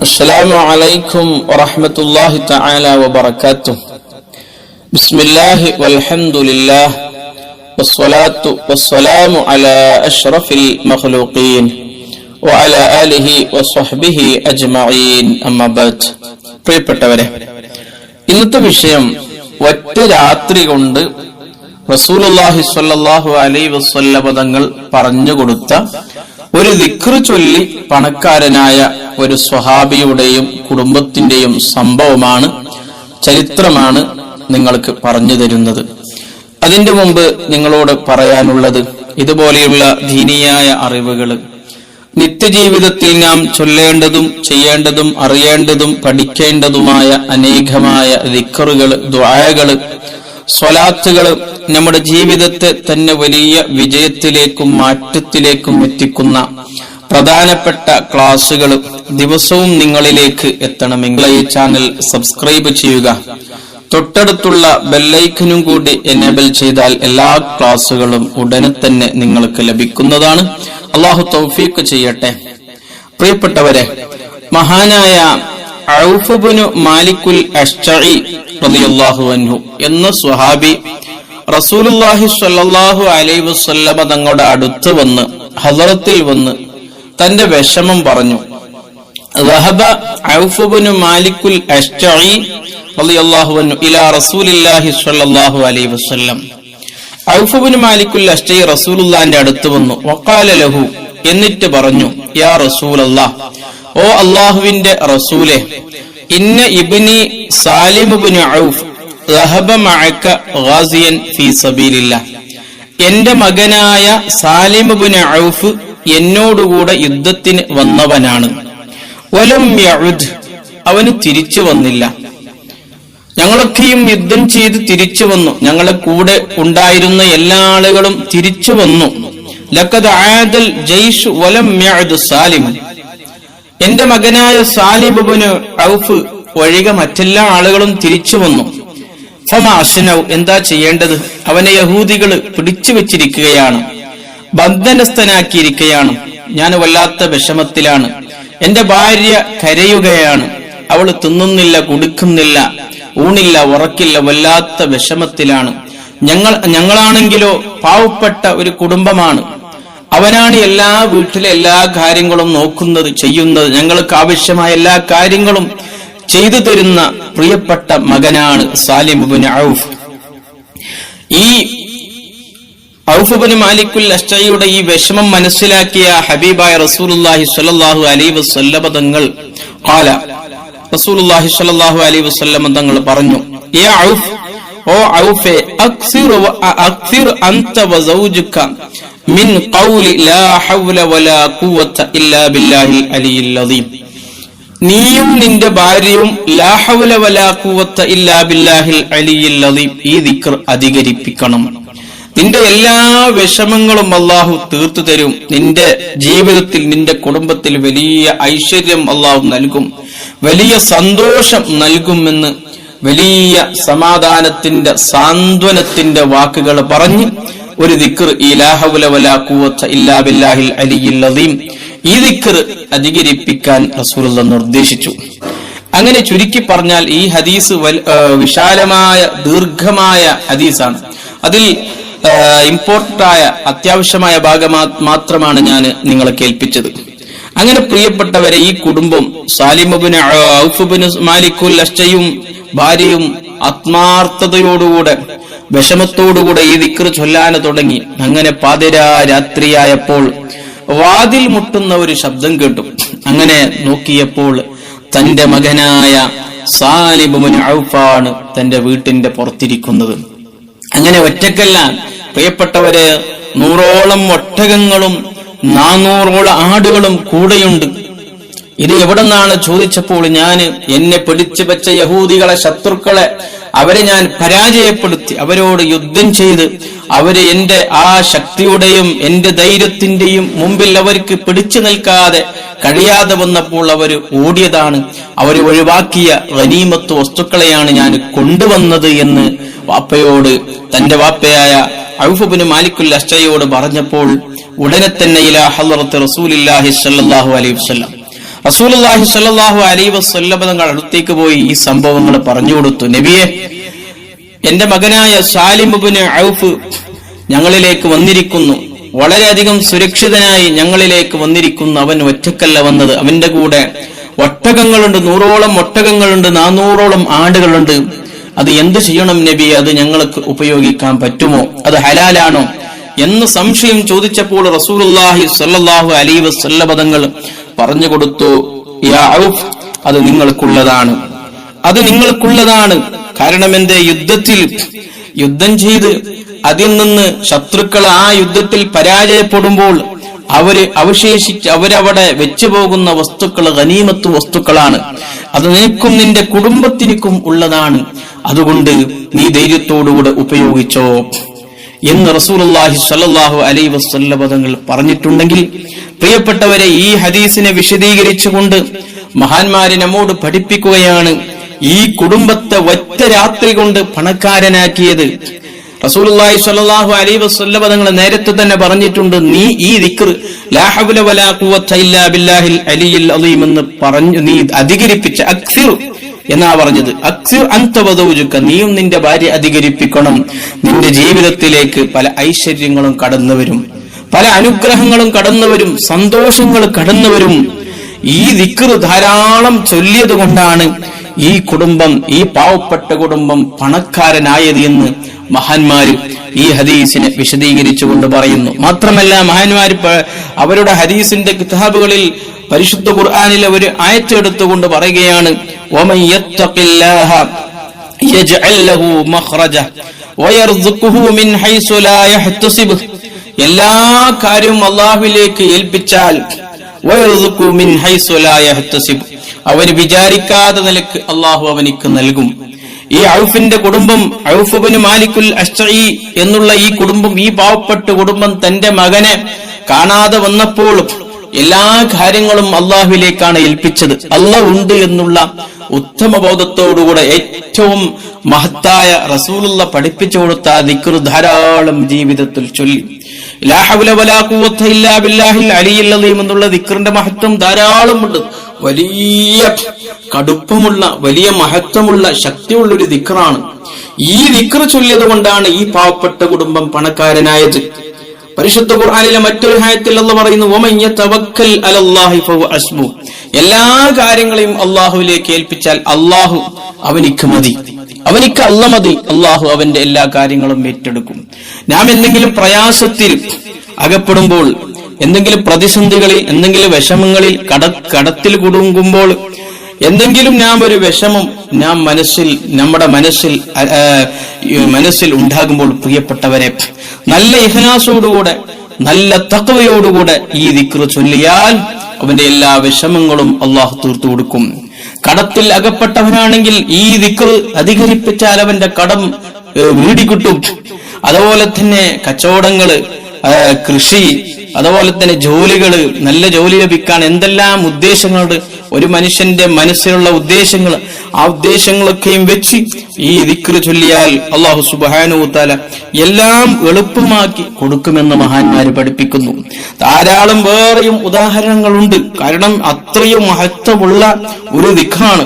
السلام عليكم ورحمة الله تعالى وبركاته بسم الله والحمد لله والصلاة والسلام على أشرف المخلوقين وعلى آله وصحبه أجمعين أما بعد പ്രിയപ്പെട്ടവരെ ഇന്നത്തെ വിഷയം ഒറ്റ രാത്രി കൊണ്ട് റസൂലുള്ളാഹി സ്വല്ലല്ലാഹു അലൈഹി വസല്ലമ തങ്ങൾ പറഞ്ഞു കൊടുത്ത ഒരു ദിക്റ് ചൊല്ലി പണക്കാരനായ ഒരു സ്വഹാബിയുടെയും കുടുംബത്തിന്റെയും സംഭവമാണ് ചരിത്രമാണ് നിങ്ങൾക്ക് പറഞ്ഞു തരുന്നത്. അതിന്റെ മുമ്പ് നിങ്ങളോട് പറയാനുള്ളത് ഇതുപോലെയുള്ള ദീനിയായ അറിവുകൾ നിത്യജീവിതത്തിൽ നാം ചൊല്ലേണ്ടതും ചെയ്യേണ്ടതും അറിയേണ്ടതും പഠിക്കേണ്ടതുമായ അനേകമായ ദിക്കറുകൾ ദ്വായകൾ സ്വലാത്തുകൾ നമ്മുടെ ജീവിതത്തെ തന്നെ വലിയ വിജയത്തിലേക്കും മാറ്റത്തിലേക്കും എത്തിക്കുന്ന പ്രധാനപ്പെട്ട ക്ലാസുകൾ ദിവസവും നിങ്ങളിലേക്ക് എത്തണമെങ്കിൽ ഈ ചാനൽ സബ്സ്ക്രൈബ് ചെയ്യുക. തൊട്ടടുത്തുള്ള ബെല്ലൈക്കനും കൂടി എനേബിൾ ചെയ്താൽ എല്ലാ ക്ലാസുകളും ഉടനെ തന്നെ നിങ്ങൾക്ക് ലഭിക്കുന്നതാണ്. അള്ളാഹു തൗഫീഖ് ചെയ്യട്ടെ. പ്രിയപ്പെട്ടവരെ മഹാനായ ഔഫുബിനു മാലിക്കുൽ അഷ്ചഇ റളിയല്ലാഹു അൻഹു എന്ന സ്വഹാബി റസൂലുള്ളാഹി സ്വല്ലല്ലാഹു അലൈഹി വസല്ലമ തങ്ങളുടെ അടുത്ത് വന്ന് ഹദറത്തിൽ വന്ന് തന്റെ വിഷമം പറഞ്ഞു ذهب عوف بن مالك الأشجعي رضي الله عنه إلى رسول الله صلى الله عليه وسلم ഔഫ് ബിൻ മാലിക്കുൽ അഷ്ജൈ റസൂലുള്ളാന്റെ അടുത്ത് വന്നു വക്കാല ലഹു എന്നിട്ട് പറഞ്ഞു യാ റസൂലല്ലാ ഓ അള്ളാഹുവിന്റെ റസൂലെ ഇന്ന ഇബിനി സാലിമുബിന് ഔഫ് എന്റെ മകനായ സാലിമുബിന് ഔഫ് എന്നോടുകൂടെ യുദ്ധത്തിന് വന്നവനാണ്. വലം യഉദ് അവന് തിരിച്ചു വന്നില്ല. ഞങ്ങളൊക്കെയും യുദ്ധം ചെയ്ത് തിരിച്ചു വന്നു. ഞങ്ങളെ കൂടെ ഉണ്ടായിരുന്ന എല്ലാ ആളുകളും തിരിച്ചു വന്നു. ആദൽ വലം എന്റെ മകനായ സാലിബുബിന് ഔഫ് ഒഴികെ മറ്റെല്ലാ ആളുകളും തിരിച്ചു വന്നു. ഫമാശനൗ എന്താ ചെയ്യേണ്ടത്? അവനെ യഹൂദികൾ പിടിച്ചു വെച്ചിരിക്കുകയാണ്. ബന്ധനസ്ഥനാക്കിയിരിക്കുകയാണ്. ഞാൻ വല്ലാത്ത വിഷമത്തിലാണ്. എന്റെ ഭാര്യ കരയുകയാണ്. അവൾ തിന്നുന്നില്ല കുടുക്കുന്നില്ല ഊണില്ല ഉറക്കില്ല വല്ലാത്ത വിഷമത്തിലാണ്. ഞങ്ങൾ ഞങ്ങളാണെങ്കിലോ പാവപ്പെട്ട ഒരു കുടുംബമാണ്. അവനാണ് എല്ലാ വീട്ടിലെ എല്ലാ കാര്യങ്ങളും നോക്കുന്നത് ചെയ്യുന്നത്. ഞങ്ങൾക്ക് ആവശ്യമായ എല്ലാ കാര്യങ്ങളും ചെയ്തു തരുന്ന പ്രിയപ്പെട്ട മകനാണ് സാലിം ഔഫ്. ഈ ഔഫുബന് മാലിക്കുൽ അഷ്ടയുടെ ഈ വിഷമം മനസ്സിലാക്കിയ ഹബീബായ റസൂലുല്ലാഹി സ്വല്ലല്ലാഹു അലൈഹി വസല്ലമ തങ്ങൾ ഖാല. റസൂലുള്ളാഹി സ്വല്ലല്ലാഹു അലൈഹി വസല്ലമ തങ്ങൾ പറഞ്ഞു ഏ ഔഫ് ഓ ഔഫെ അക്സിർ അക്സിർ അൻത വസൗജുക മിൻ ഖൗലി ലാ ഹൗല വലാ ഖുവത ഇല്ലാ ബില്ലാഹിൽ അലിയിൽ അദീം നീയും നിന്റെ ഭാര്യയും ലാ ഹൗല വലാ ഖുവത ഇല്ലാ ബില്ലാഹിൽ അലിയിൽ അദീം ഈ ദിക്ർ അധികരിപ്പിക്കണം. നിന്റെ എല്ലാ വിഷമങ്ങളും അള്ളാഹു തീർത്തു തരും. നിന്റെ ജീവിതത്തിൽ നിന്റെ കുടുംബത്തിൽ വലിയ ഐശ്വര്യം അള്ളാഹു നൽകും. വലിയ സന്തോഷം നൽകുമെന്ന് വലിയ സമാധാനത്തിന്റെ സാന്ത്വനത്തിന്റെ വാക്കുകൾ പറഞ്ഞ് ഒരു ദിക്കർ ഈ ദിക്കർ അധികരിപ്പിക്കാൻ റസൂലുള്ള നിർദ്ദേശിച്ചു. അങ്ങനെ ചുരുക്കി പറഞ്ഞാൽ ഈ ഹദീസ് വിശാലമായ ദീർഘമായ ഹദീസാണ്. അതിൽ ഇമ്പോർട്ടന്റ് ആയ അത്യാവശ്യമായ ഭാഗം മാത്രമാണ് ഞാൻ നിങ്ങളെ കേൾപ്പിച്ചത്. അങ്ങനെ പ്രിയപ്പെട്ടവരെ ഈ കുടുംബം സാലിമുബിന് ഔഫുബിന് മാലിക്കുൽ അഷ്ടയും ഭാര്യയും ആത്മാർത്ഥതയോടുകൂടെ വിഷമത്തോടുകൂടെ ഈ ദിക്ർ ചൊല്ലാന് തുടങ്ങി. അങ്ങനെ പാതിരാ രാത്രിയായപ്പോൾ വാതിൽ മുട്ടുന്ന ഒരു ശബ്ദം കേട്ടു. അങ്ങനെ നോക്കിയപ്പോൾ തന്റെ മകനായ സാലിബുബിൻ ഔഫാണ് തന്റെ വീട്ടിന്റെ പുറത്തിരിക്കുന്നത്. അങ്ങനെ ഒറ്റക്കല്ല പ്രിയപ്പെട്ടവര് നൂറോളം ഒട്ടകങ്ങളും നാനൂറോളം ആടുകളും കൂടെയുണ്ട്. ഇത് എവിടെ നിന്നാണ് ചോദിച്ചപ്പോൾ ഞാൻ എന്നെ പിടിച്ചു വെച്ച യഹൂദികളെ ശത്രുക്കളെ അവരെ ഞാൻ പരാജയപ്പെടുത്തി അവരോട് യുദ്ധം ചെയ്ത് അവർ എന്റെ ആ ശക്തിയുടെയും എന്റെ ധൈര്യത്തിന്റെയും മുമ്പിൽ അവർക്ക് പിടിച്ചു നിൽക്കാതെ കഴിയാതെ വന്നപ്പോൾ അവർ ഓടിയതാണ്. അവർ ഒഴിവാക്കിയ വനീമത്ത് വസ്തുക്കളെയാണ് ഞാൻ കൊണ്ടുവന്നത് എന്ന് വാപ്പയോട് തന്റെ വാപ്പയായ ഔഫബിന് മാലിക്കുൽ അഷ്ടയോട് പറഞ്ഞപ്പോൾ ഉടനെ തന്നെ ഇലാ ഹലറത്ത് റസൂലില്ലാഹി സല്ലല്ലാഹു അലൈഹി വസല്ലം റസൂലുള്ളാഹി സ്വല്ലല്ലാഹു അലൈഹി വസല്ലം തങ്ങൾ അടുത്തേക്ക് പോയി ഈ സംഭവങ്ങൾ പറഞ്ഞു കൊടുത്തു. നബിയെ എന്റെ മകനായ സാലിമുബിന് ഔഫ് ഞങ്ങളിലേക്ക് വന്നിരിക്കുന്നു. വളരെയധികം സുരക്ഷിതനായി ഞങ്ങളിലേക്ക് വന്നിരിക്കുന്നു. അവൻ ഒറ്റക്കല്ല വന്നത്. അവന്റെ കൂടെ ഒട്ടകങ്ങളുണ്ട്. നൂറോളം ഒട്ടകങ്ങളുണ്ട്. നാനൂറോളം ആടുകളുണ്ട്. അത് എന്ത് ചെയ്യണം നബി അത് ഞങ്ങൾക്ക് ഉപയോഗിക്കാൻ പറ്റുമോ? അത് ഹലാലാണോ? എന്ന് സംശയം ചോദിച്ചപ്പോൾ റസൂലുള്ളാഹി സ്വല്ലല്ലാഹു അലൈഹി വസല്ലം പദങ്ങൾ പറഞ്ഞു കൊടുത്തു അത് നിങ്ങൾക്കുള്ളതാണ്. അത് നിങ്ങൾക്കുള്ളതാണ്. കാരണം എന്റെ യുദ്ധത്തിൽ യുദ്ധം ചെയ്ത് അതിൽ നിന്ന് ശത്രുക്കൾ ആ യുദ്ധത്തിൽ പരാജയപ്പെടുമ്പോൾ അവർ അവശേഷിച്ച് അവരവിടെ വെച്ചു പോകുന്ന വസ്തുക്കൾ ഗനീമത്ത് വസ്തുക്കളാണ്. അത് നിനക്കും നിന്റെ കുടുംബത്തിനും ഉള്ളതാണ്. അതുകൊണ്ട് നീ ധൈര്യത്തോടുകൂടെ ഉപയോഗിച്ചോ. എന്ന് റസൂലുള്ളാഹി സ്വല്ലല്ലാഹു അലൈഹി വസല്ലം പദങ്ങൾ പറഞ്ഞിട്ടുണ്ടെങ്കിൽ പ്രിയപ്പെട്ടവരെ ഈ ഹദീസിനെ വിശദീകരിച്ചുകൊണ്ട് മഹാന്മാരെ നമ്മോട് പഠിപ്പിക്കുകയാണ് ഈ കുടുംബത്തെ ഒറ്റ രാത്രി കൊണ്ട് പണക്കാരനാക്കിയത്. റസൂലുള്ളാഹി സ്വല്ലല്ലാഹു അലൈഹി വസല്ലം പദങ്ങൾ നേരത്തെ തന്നെ പറഞ്ഞിട്ടുണ്ട് നീ ഈ ദിക്ർ ലാ വലാ ഖുവത ഇല്ലാ ബില്ലാഹിൽ അലിയിൽ അലീം എന്ന് പറഞ്ഞു നീ അധികരിപ്പിച്ച അക്സിറു എന്നാ പറഞ്ഞത്? അക്സിർ അന്തവതൗജുക്ക നീയും നിന്റെ ഭാര്യ അധികരിപ്പിക്കണം. നിന്റെ ജീവിതത്തിലേക്ക് പല ഐശ്വര്യങ്ങളും കടന്നു വരും. പല അനുഗ്രഹങ്ങളും കടന്നു വരും. സന്തോഷങ്ങൾ കടന്നു വരും. ഈ ദിക്ർ ധാരാളം ചൊല്ലിയത് കൊണ്ടാണ് ഈ കുടുംബം ഈ പാവപ്പെട്ട കുടുംബം പണക്കാരനായത് എന്ന് മഹാന്മാര് ഈ ഹദീസിനെ വിശദീകരിച്ചുകൊണ്ട് പറയുന്നു. മാത്രമല്ല മഹാന്മാര് അവരുടെ ഹദീസിന്റെ കിതാബുകളിൽ പരിശുദ്ധ ഖുർആാനിലെ ഒരു ആയറ്റെടുത്തുകൊണ്ട് പറയുകയാണ് "വമൻ യത്തഖില്ലാഹ യജ്അൽ ലഹു മഖ്റജ വയർസുഖുഹു മിൻ ഹൈസു ലാ യഹ്തസിബ്. എല്ലാ കാര്യവും അള്ളാഹുവിലേക്ക് ഏൽപ്പിച്ചാൽ അവന് വിചാരിക്കാത്ത നിലയ്ക്ക് അള്ളാഹു അവനിക്ക് നൽകും. ഈ ഔഫിന്റെ കുടുംബം ഔഫുബിന് മാലിക്കുൽ അഷ്ഈ എന്നുള്ള ഈ കുടുംബം ഈ പാവപ്പെട്ട കുടുംബം തന്റെ മകനെ കാണാതെ വന്നപ്പോഴും എല്ലാ കാര്യങ്ങളും അള്ളാഹുവിലേക്കാണ് ഏൽപ്പിച്ചത്. അള്ളാഹ് ഉണ്ട് എന്നുള്ള ഉത്തമ ബോധത്തോടുകൂടെ ഏറ്റവും മഹത്തായ റസൂലുള്ള പഠിപ്പിച്ചു കൊടുത്ത ആ ധാരാളം ജീവിതത്തിൽ ചൊല്ലി. ലാഹുല വലാ കൂവത്ത ഇല്ലാ ബില്ലാഹിൽ അലിയിൽ അലീം എന്നുള്ള ദിക്കറിന്റെ മഹത്വം ധാരാളമുണ്ട്. വലിയ കടുപ്പമുള്ള വലിയ മഹത്വമുള്ള ശക്തിയുള്ള ഒരു ദിക്റാണ്. ഈ ദിക്ർ ചൊല്ലിയത് കൊണ്ടാണ് ഈ പാവപ്പെട്ട കുടുംബം പണക്കാരനായത്. പരിശുദ്ധ ഖുർആാനിലെ മറ്റൊരു ഹായത്തിൽ അല്ല പറയുന്നു ഒമയ്യ യതവക്കൽ അലല്ലാഹി ഹസ്ബു." എല്ലാ കാര്യങ്ങളെയും അള്ളാഹുവിലേക്ക് ഏൽപ്പിച്ചാൽ അള്ളാഹു അവനിക്ക് മതി. അവനിക്ക് അല്ല മതി. അള്ളാഹു അവന്റെ എല്ലാ കാര്യങ്ങളും ഏറ്റെടുക്കും. നാം എന്തെങ്കിലും പ്രയാസത്തിൽ അകപ്പെടുമ്പോൾ എന്തെങ്കിലും പ്രതിസന്ധികളിൽ എന്തെങ്കിലും വിഷമങ്ങളിൽ കട കടത്തിൽ കുടുങ്ങുമ്പോൾ എന്തെങ്കിലും ഞാൻ ഒരു വിഷമം ഞാൻ മനസ്സിൽ നമ്മുടെ മനസ്സിൽ മനസ്സിൽ ഉണ്ടാകുമ്പോൾ പ്രിയപ്പെട്ടവരെ നല്ല ഇഹനാസോടുകൂടെ നല്ല തക്കവയോടുകൂടെ ഈ ദിക്ർ ചൊല്ലിയാൽ അവന്റെ എല്ലാ വിഷമങ്ങളും അള്ളാഹു തീർത്തു കൊടുക്കും. കടത്തിൽ അകപ്പെട്ടവനാണെങ്കിൽ ഈ ദിക്ർ അധികരിപ്പിച്ചാൽ അവന്റെ കടം വീടിക്കിട്ടും അതുപോലെ തന്നെ കച്ചവടങ്ങൾ കൃഷി അതുപോലെ തന്നെ ജോലികൾ നല്ല ജോലി ലഭിക്കാൻ എന്തെല്ലാം ഉദ്ദേശങ്ങളുണ്ട് ഒരു മനുഷ്യന്റെ മനസ്സിലുള്ള ഉദ്ദേശങ്ങൾ ആ ഉദ്ദേശങ്ങളൊക്കെയും വെച്ച് ഈ ദിക്ർ ചൊല്ലിയാൽ അള്ളാഹു സുബാനുത്താല താല എല്ലാം എളുപ്പമാക്കി കൊടുക്കുമെന്ന് മഹാന്മാര് പഠിപ്പിക്കുന്നു. ധാരാളം വേറെയും ഉദാഹരണങ്ങളുണ്ട്. കാരണം അത്രയും മഹത്വമുള്ള ഒരു ദിഖാണ്.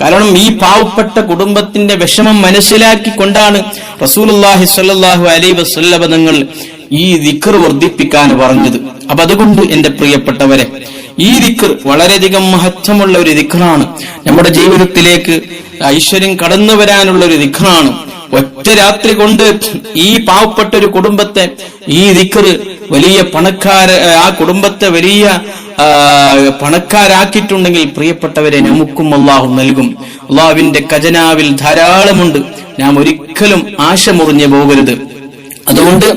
കാരണം ഈ പാവപ്പെട്ട കുടുംബത്തിന്റെ വിഷമം മനസ്സിലാക്കിക്കൊണ്ടാണ് റസൂലുള്ളാഹി സ്വല്ലല്ലാഹു അലൈഹി വസല്ലം തങ്ങൾ ഈ ദിക്കർ വർദ്ധിപ്പിക്കാൻ പറഞ്ഞത്. അപ്പൊ അതുകൊണ്ട് എന്റെ പ്രിയപ്പെട്ടവരെ ഈ ദിക്കർ വളരെയധികം മഹത്വമുള്ള ഒരു ദിക്കറാണ് നമ്മുടെ ജീവിതത്തിലേക്ക് ഐശ്വര്യം കടന്നു വരാനുള്ള ഒരു ദിക്കറാണ് ഒറ്റ രാത്രി കൊണ്ട് ഈ പാവപ്പെട്ട ഒരു കുടുംബത്തെ ഈ ദിക്കർ വലിയ പണക്കാര ആ കുടുംബത്തെ വലിയ പണക്കാരാക്കിയിട്ടുണ്ടെങ്കിൽ പ്രിയപ്പെട്ടവരെ നമുക്കും അള്ളാഹു നൽകും. അള്ളാഹുവിന്റെ ഖജനാവിൽ ധാരാളമുണ്ട്. നാം ഒരിക്കലും ആശ മുറിഞ്ഞു പോകരുത്. അതുകൊണ്ട്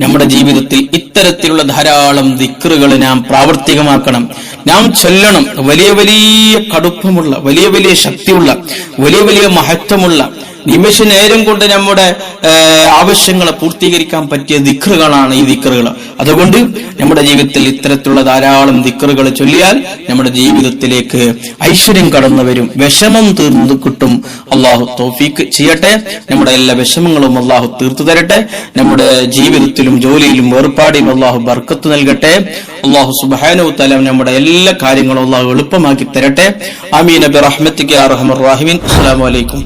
നമ്മുടെ ജീവിതത്തിൽ ഇത്തരത്തിലുള്ള ധാരാളം ദിക്റുകൾ നാം പ്രാവർത്തികമാക്കണം. നാം ചൊല്ലണം. വലിയ വലിയ കടുപ്പമുള്ള വലിയ വലിയ ശക്തിയുള്ള വലിയ വലിയ മഹത്വമുള്ള നിമിഷ നേരം കൊണ്ട് നമ്മുടെ ആവശ്യങ്ങളെ പൂർത്തീകരിക്കാൻ പറ്റിയ ദിക്കറുകളാണ് ഈ ദിക്കറുകൾ അതുകൊണ്ട് നമ്മുടെ ജീവിതത്തിൽ ഇത്തരത്തിലുള്ള ധാരാളം ദിക്കറുകൾ ചൊല്ലിയാൽ നമ്മുടെ ജീവിതത്തിലേക്ക് ഐശ്വര്യം കടന്നു വരും. വിഷമം തീർന്നു കിട്ടും. അള്ളാഹു തോഫീക്ക് ചെയ്യട്ടെ. നമ്മുടെ എല്ലാ വിഷമങ്ങളും അള്ളാഹു തീർത്തു തരട്ടെ. നമ്മുടെ ജീവിതത്തിലും ജോലിയിലും വേർപാടിയും അള്ളാഹു ബർക്കത്ത് നൽകട്ടെ. അള്ളാഹു സുബാനു തലം നമ്മുടെ എല്ലാ കാര്യങ്ങളും അള്ളാഹു എളുപ്പമാക്കി തരട്ടെ. അമീൻ അബി റഹ്മത്തിക്ക് അറഹമർ അസ്സലാമു അലൈക്കും.